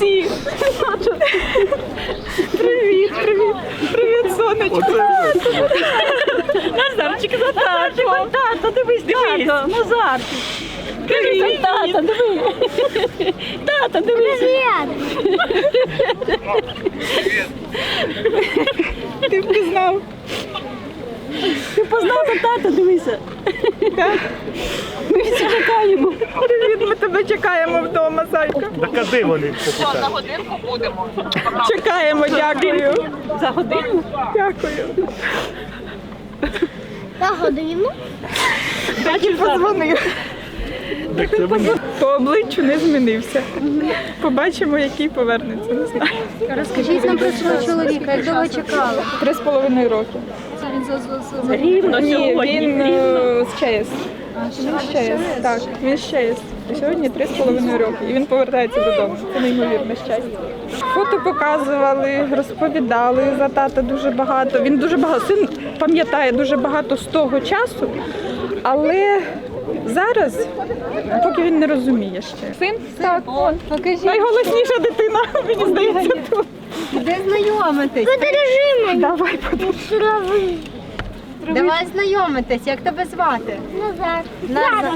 всі. Привіт, привіт, привіт, сонечко. Назарчик за тато. Тато, дивись, дивись. Назарчик. Привіт, тато, диви. Тато, дивись. Ти впізнав. Ти познав тата, дивися. Так. Ми всі чекаємо. Ми тебе чекаємо вдома, Зайка. Докажи вони. На годинку будемо. Чекаємо, дякую. За годину? Дякую. На годину. Бачиш, позвонив. По обличчю не змінився. Побачимо, який повернеться. Не знаю. Розкажіть нам про свого чоловіка, як довго чекали. Три з половиною роки. Він за, за, за... Рівно Ні, він е, з ЧАЕС. Він з ЧАЕС. Так, він з ЧАЕС. І Сьогодні три з половиною роки. І він повертається додому. Це неймовірне щастя. Фото показували, розповідали за тата дуже багато. Він дуже багато син пам'ятає дуже багато з того часу, але зараз, поки він не розуміє ще. Син так, он. найголосніша дитина, мені здається, тут. Де знайомитись? Подорожи мене. Давай подивимось. Силовий. Давай знайомитись, як тебе звати? Назад. Назар.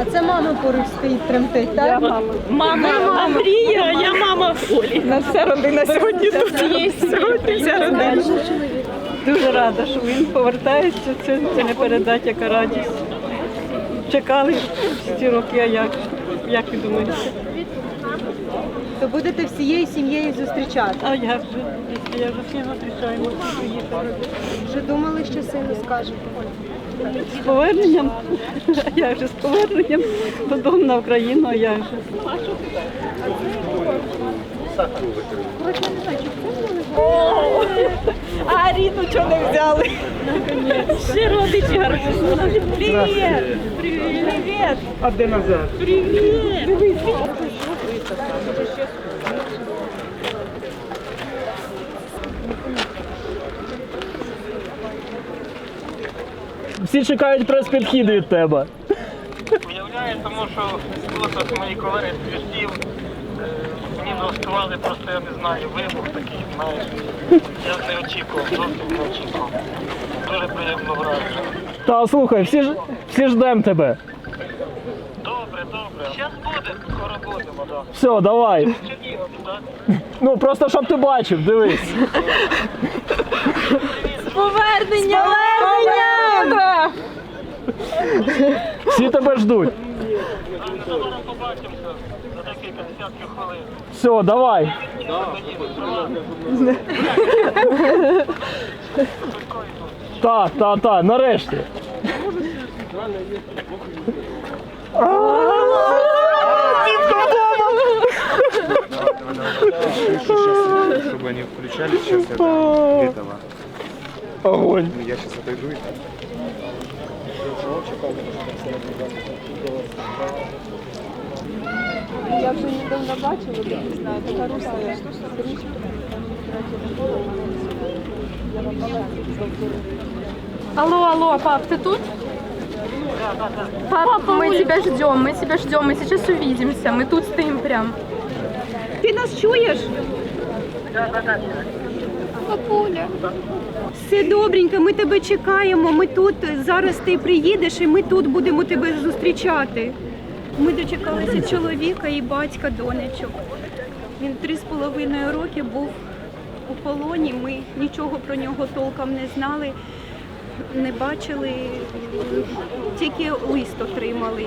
А це мама поруч стоїть тремтить, так? Мама Андрія, я мама Олі. На вся родина сьогодні тут. Сьогодні вся родина. Дуже рада, що він повертається. Це, це не передать, яка радість. Чекали всі роки, а як? Як ви думаєте? То будете всією сім'єю зустрічати. А як же? Я вже всі зустрічаємо. Вже думали, що сину скажете? З поверненням, а як же, з поверненням додому на Україну, а як же? А Ріну чого не взяли? Ще родичі гарбузу. Привіт! Привіт! А де назад? Всі чекають прес-підхід від тебе. Уявляю, тому що тут мої колеги з плюсів мені налаштували просто, я не знаю, вибух такий, знаєш. Я не очікував, зовсім не очікував. Дуже приємно враження. Та слухай, всі ж всі ждемо тебе. Зараз буде, скоро будемо, так. Все, давай. Чернігов, так? Ну просто щоб ти бачив, дивись. Повернення! Повернення! Всі тебе ждуть. Зараз побачимося за декілька десятків хвилин. Все, давай. Та, та, та, нарешті. чтобы они включались, сейчас я дам этого. Огонь. Я сейчас отойду и Алло, алло, пап, ты тут? Пап, мы тебя ждем, мы тебя ждем, мы сейчас увидимся, мы тут стоим прям. Ти нас чуєш? Папуля. Все добренько, ми тебе чекаємо. Ми тут зараз ти приїдеш і ми тут будемо тебе зустрічати. Ми дочекалися чоловіка і батька донечок. Він три з половиною роки був у полоні. Ми нічого про нього толком не знали, не бачили, тільки лист отримали.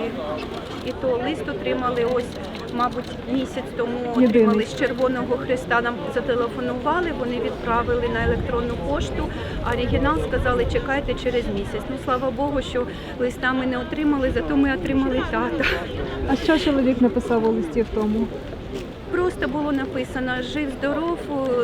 І то лист отримали ось, мабуть, місяць тому отримали з Червоного Христа. Нам зателефонували, вони відправили на електронну пошту. А оригінал сказали, чекайте через місяць. Ну слава Богу, що листа ми не отримали, зато ми отримали тата. А що чоловік написав у листі в тому? Просто було написано жив здоров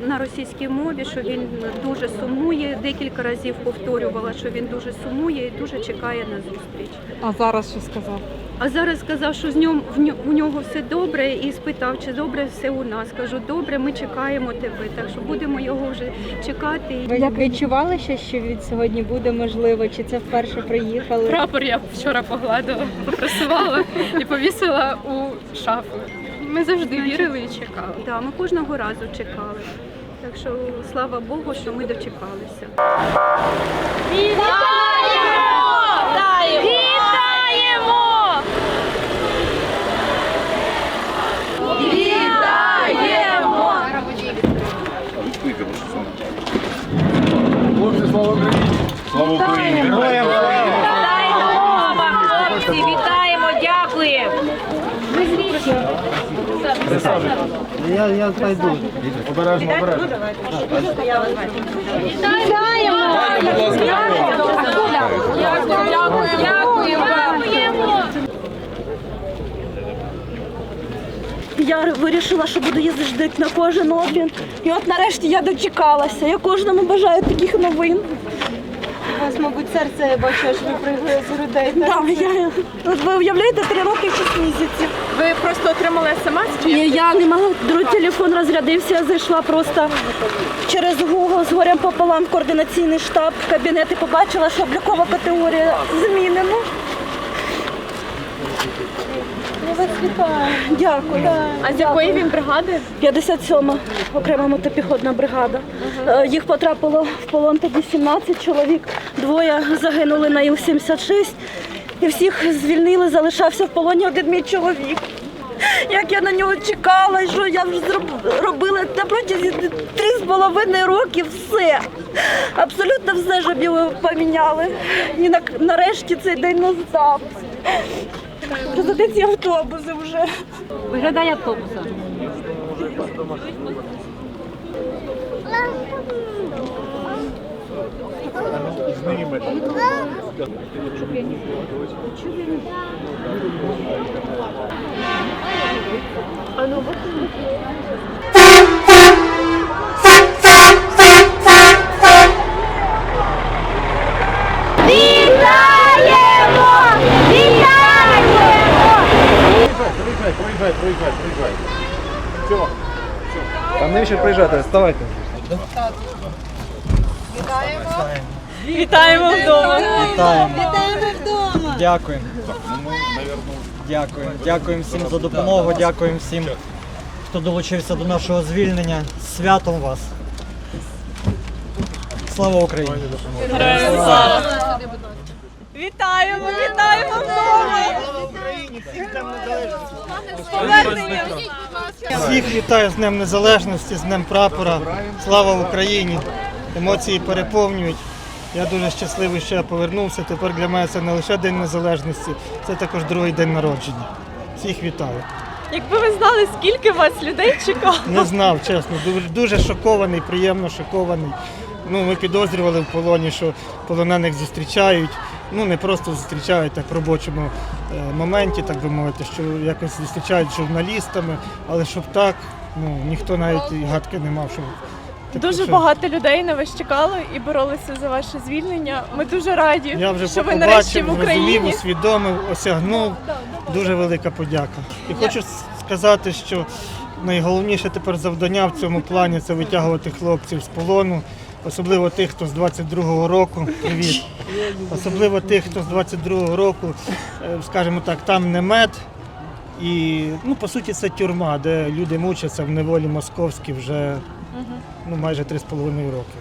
на російській мові, що він дуже сумує. Декілька разів повторювала, що він дуже сумує і дуже чекає на зустріч. А зараз що сказав? А зараз сказав, що з ньому в ньо- у нього все добре, і спитав, чи добре все у нас. Кажу, добре, ми чекаємо тебе. Так що будемо його вже чекати. Ви як відчували ще, що від сьогодні буде можливо? Чи це вперше приїхали? Прапор я вчора погладила, попрасувала і повісила у шафу. Ми завжди вірили і чекали. Да, ми кожного разу чекали. Так що слава Богу, що ми дочекалися. Вітаємо, Обережно, обережно. Я вирішила, що буду їздити на кожен обмін. І от нарешті я дочекалася. Я кожному бажаю таких новин. У вас, мабуть, серце я бачу, аж випригує з грудей. Так, я, от ви уявляєте, три роки шість місяців. Ви просто отримали смс чи Ні, я не могла, Друг телефон розрядився, я зайшла просто через Google з горем пополам в координаційний штаб в кабінет і побачила, що облікова категорія змінена. Я вас вітаю. Дякую. А з якої він бригади? 57-ма окрема мотопіхотна бригада. Е, Їх потрапило в полон тоді 17 чоловік. Двоє загинули на Іл-76. І всіх звільнили, залишався в полоні один мій чоловік. Як я на нього чекала, що я вже зроб- робила на протязі три з половиною років все. Абсолютно все, щоб його поміняли. І на- нарешті цей день настав. Вже ці автобуси вже. Виглядає автобуса. автобусом. Приїжджайте, приїжджайте, приїжджайте, приїжджайте. Все. Там не ще приїжджати, вставайте. Вітаємо вдома. Вітаємо. Дякуємо. Дякуємо. Дякуємо всім за допомогу, дякуємо всім, хто долучився до нашого звільнення. З Святом вас. Слава Україні! Вітаємо, вітаємо вдома. Всіх вітаю з Днем Незалежності, з Днем Прапора. Слава Україні! Емоції переповнюють. Я дуже щасливий, що я повернувся. Тепер для мене це не лише День Незалежності, це також другий день народження. Всіх вітаю. Якби ви знали, скільки вас людей чекало. Не знав, чесно. Дуже, дуже шокований, приємно шокований. Ну, ми підозрювали в полоні, що полонених зустрічають. Ну, не просто зустрічають так в робочому е, моменті, так би мовити, що якось зустрічають з журналістами, але щоб так, ну, ніхто навіть і гадки не мав, що. Дуже що- багато людей на вас чекало і боролися за ваше звільнення. Ми дуже раді, Я вже що ви нарешті в зрозумів, Україні. усвідомив, осягнув. Дуже велика подяка. І хочу сказати, що найголовніше тепер завдання в цьому плані це витягувати хлопців з полону, особливо тих, хто з 22-го року. Привіт. Особливо тих, хто з 22-го року, е, скажімо так, там не мед. І ну, по суті це тюрма, де люди мучаться в неволі московській вже ну, майже 3,5 роки.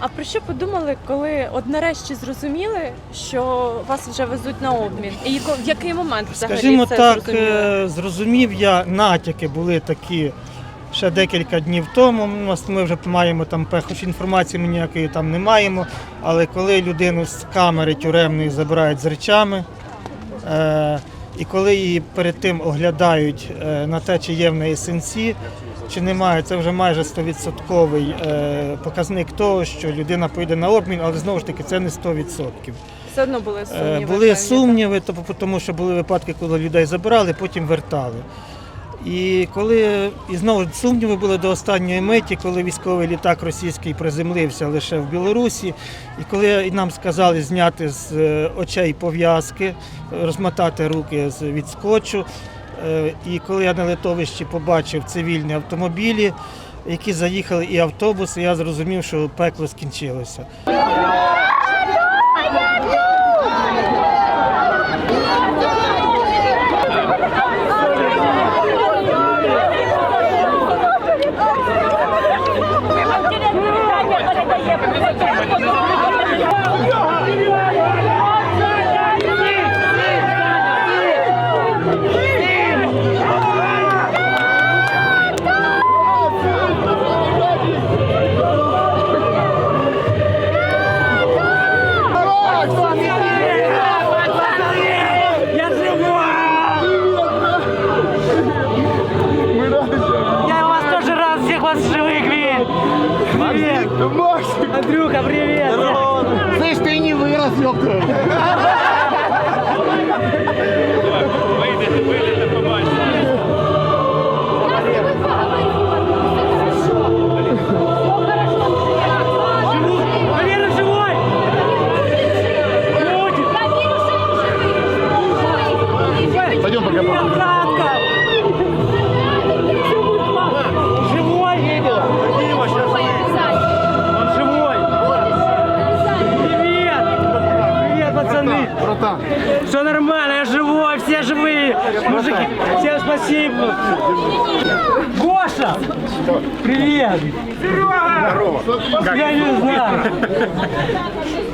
А про що подумали, коли от нарешті зрозуміли, що вас вже везуть на обмін? І в який момент взагалі Скажімо це так, зрозуміли? е, зрозумів я, натяки були такі ще декілька днів тому. У нас ми вже маємо там хоч інформації ми ніякої там не маємо. Але коли людину з камери тюремної забирають з речами, е, і коли її перед тим оглядають е, на те, чи є в неї сенсі, чи немає, це вже майже 100% е, показник того, що людина поїде на обмін, але знову ж таки це не 100%. Все одно були Е, сумніви. Були сумніви, тому що були випадки, коли людей забирали, потім вертали. І коли і знову сумніви були до останньої миті, коли військовий літак російський приземлився лише в Білорусі, і коли нам сказали зняти з е, очей пов'язки, розмотати руки від скотчу. Е, І коли я на литовищі побачив цивільні автомобілі, які заїхали, і автобуси, я зрозумів, що пекло скінчилося.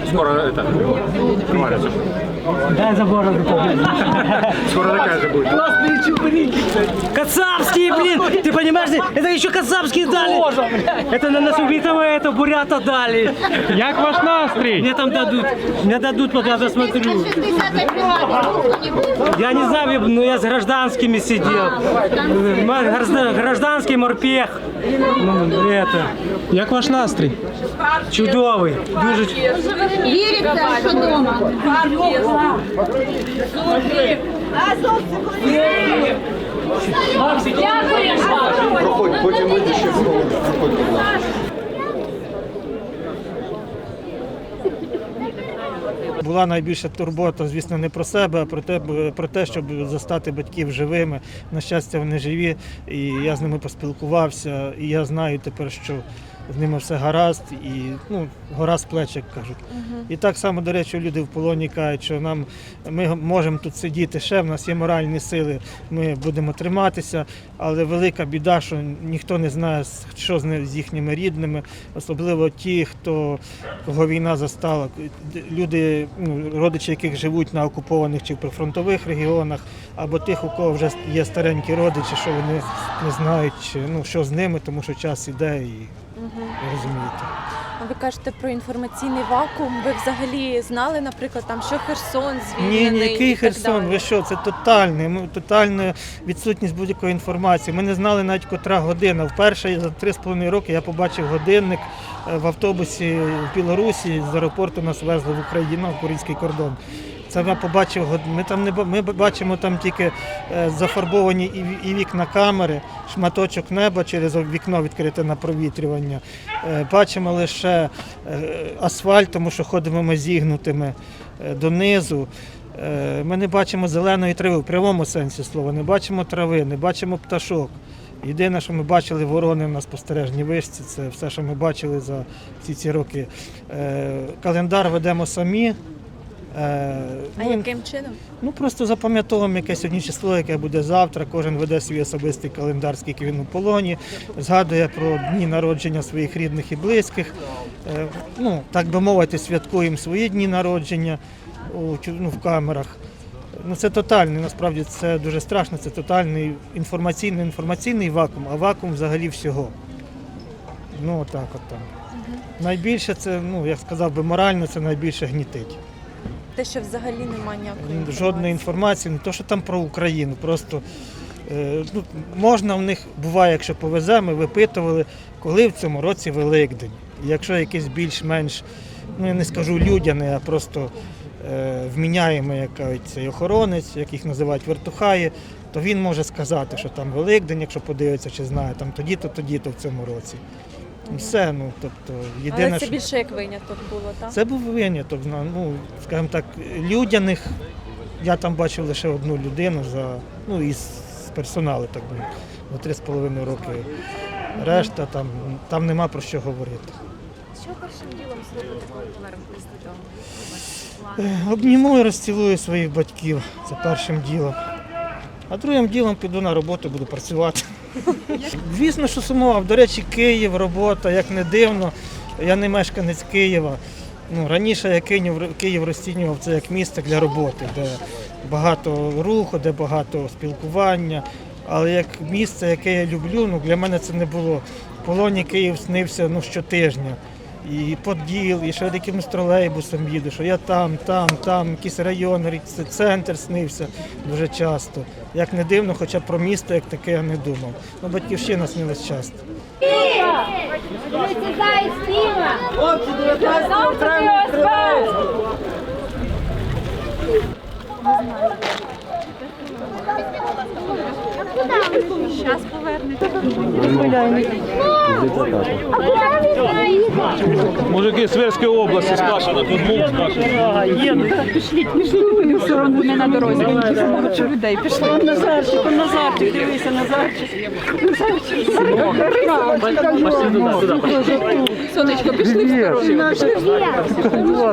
Скоро это, провалится. Дай за бороду Скоро такая же будет. Классные чупырики, Кацапские, блин! Ты понимаешь, это еще кацапские дали! Это на нас убитого это бурята дали! Як ваш настрій? Мне там дадут, мне дадут, вот я посмотрю. Я не знаю, но я с гражданскими сидел. Гражданский морпех. Ну, это. Як ваш настрій? Чудовий. Дуже Віриться, що дома. Проходь, потім вийди ще слово. Була найбільша турбота, звісно, не про себе, а про те, про те, щоб застати батьків живими. На щастя, вони живі, і я з ними поспілкувався, і я знаю тепер, що з ними все гаразд, і ну, гора з плеч, як кажуть. І так само, до речі, люди в полоні кажуть, що нам ми можемо тут сидіти ще, в нас є моральні сили, ми будемо триматися, але велика біда, що ніхто не знає, що з з їхніми рідними, особливо ті, хто кого війна застала. Люди, ну, родичі, яких живуть на окупованих чи прифронтових регіонах, або тих, у кого вже є старенькі родичі, що вони не знають, ну, що з ними, тому що час іде і ви розумієте. Ви кажете про інформаційний вакуум. Ви взагалі знали, наприклад, там що Херсон звільнений? ні, який і так Херсон, далі? ви що, це тотальний, ну, тотальна відсутність будь-якої інформації. Ми не знали навіть котра година. Вперше за три з половиною роки я побачив годинник е, в автобусі в Білорусі, з аеропорту нас везли в Україну, на український кордон. Це я побачив, ми там не ми бачимо там тільки е, зафарбовані і вікна камери, шматочок неба через вікно відкрите на провітрювання. Е, Бачимо лише е, асфальт, тому що ходимо ми зігнутими донизу. Ми не бачимо зеленої трави в прямому сенсі слова, не бачимо трави, не бачимо пташок. Єдине, що ми бачили ворони на спостережній вишці, це все, що ми бачили за всі ці роки. Календар ведемо самі. Е, А ну, яким чином? Ну просто запам'ятовуємо яке сьогодні число, яке буде завтра. Кожен веде свій особистий календар, скільки він у полоні, згадує про дні народження своїх рідних і близьких. Е, Ну, так би мовити, святкуємо свої дні народження у, ну, в камерах. Ну, це тотальний, насправді це дуже страшно, це тотальний інформаційний інформаційний вакуум, а вакуум взагалі всього. Ну, отак от там. Найбільше це, ну, як сказав би, морально це найбільше гнітить. Те, що взагалі немає ніякої Жодної інформації, не то, що там про Україну. Просто е, ну, можна в них, буває, якщо повезе, ми випитували, коли в цьому році Великдень. Якщо якийсь більш-менш, ну я не скажу людяний, а просто е, вміняємий як цей охоронець, як їх називають вертухаї, то він може сказати, що там Великдень, якщо подивиться, чи знає, там тоді-то, тоді-то в цьому році. Все, ну тобто, єдине, Але це що... більше як виняток було, так? Це був виняток, ну, скажімо так, людяних. Я там бачив лише одну людину за, ну, із персоналу, так би, за три з половиною роки. Решта там, там нема про що говорити. Що першим ділом зробити, коли повернетесь додому? Е, Обніму і розцілую своїх батьків. Це першим ділом. А другим ділом піду на роботу, буду працювати. Звісно, що сумував. До речі, Київ, робота, як не дивно. Я не мешканець Києва. Ну, раніше я Київ, Київ розцінював це як місце для роботи, де багато руху, де багато спілкування. Але як місце, яке я люблю, ну, для мене це не було. В полоні Київ снився ну, щотижня. І Поділ, і що я якимось тролейбусом їду, що я там, там, там, якийсь район, центр снився дуже часто. Як не дивно, хоча про місто як таке я не думав. Ну, батьківщина снилась часто. Хлопці, 19 травня відкривають. Зараз повернете. Мужики з Тверської області з Кашина, футбол з Кашина. Пішліть, пішліть, все одно не на дорозі. Багато людей пішли. Назарчик, Назарчик, дивися, Назарчик. Сонечко, пішли в сторону.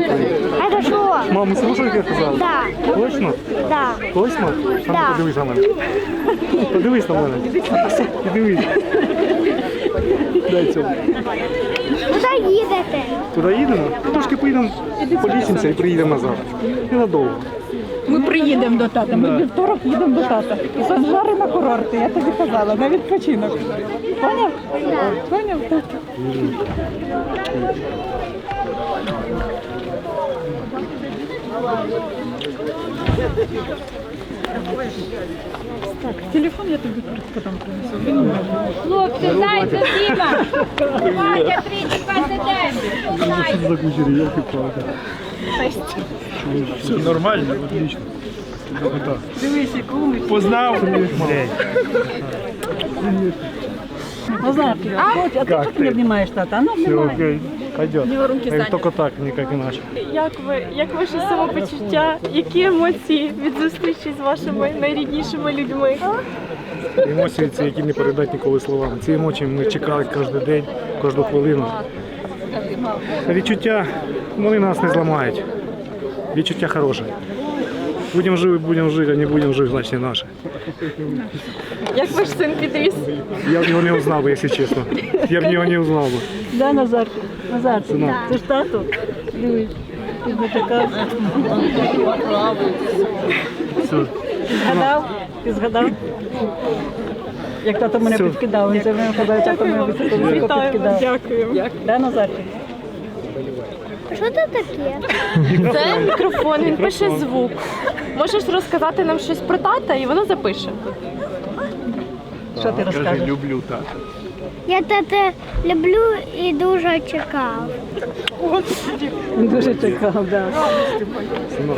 Это что? Мама, слушай, як я казав? Да, Точно? да. Точно? А ну, Да. подивись на мене. Подивись на мене. І дивись. Дай цього. Куда їдете? Туди їдемо? Трошки поїдемо, полісимося і приїдемо назад. Ненадовго. Ми приїдемо до тата, ми вівторок їдемо до тата. І Санжари на курорти, я тобі казала, на відпочинок. Поняв? Поняв, тато? Так, телефон я тобі потім принесу. Він мене. Хлопці, зайця Діма! Вадя, 39! За кучері, як і правда. Все нормально, отлично. Дивись, кумиш. Познав? Назарчик, а, а ти Как не ты? обнімаєш тата? А ну Все обнімай. окей, пойдет. Його руки. Только так, никак иначе. Як ви, як ваше самопочуття? Які емоції від зустрічі з вашими найріднішими людьми? Емоції ці, які не передати ніколи словами. Ці емоції ми чекали кожен день, кожну хвилину. Відчуття, вони нас не зламають. Відчуття хороше. Будемо жити, будемо жити, а не будемо жити, значить не наше. Як ваш син підріс? Я б його не узнав би, якщо чесно. Я б його не узнав би. Да, Назарчик, Назарчик, Синок. це ж тато. Дивись, ти дочекав. Все. Ти згадав? Ти згадав? Як тато мене Все. підкидав, він завжди казав, тато мене високо підкидав. дякую. Да, Назарчик? Що це таке? Це мікрофон, він пише звук. Можеш розказати нам щось про тата, і воно запише. Що ти розкажеш? люблю тата. Я тата люблю і дуже чекав. Він дуже чекав, да. Синок.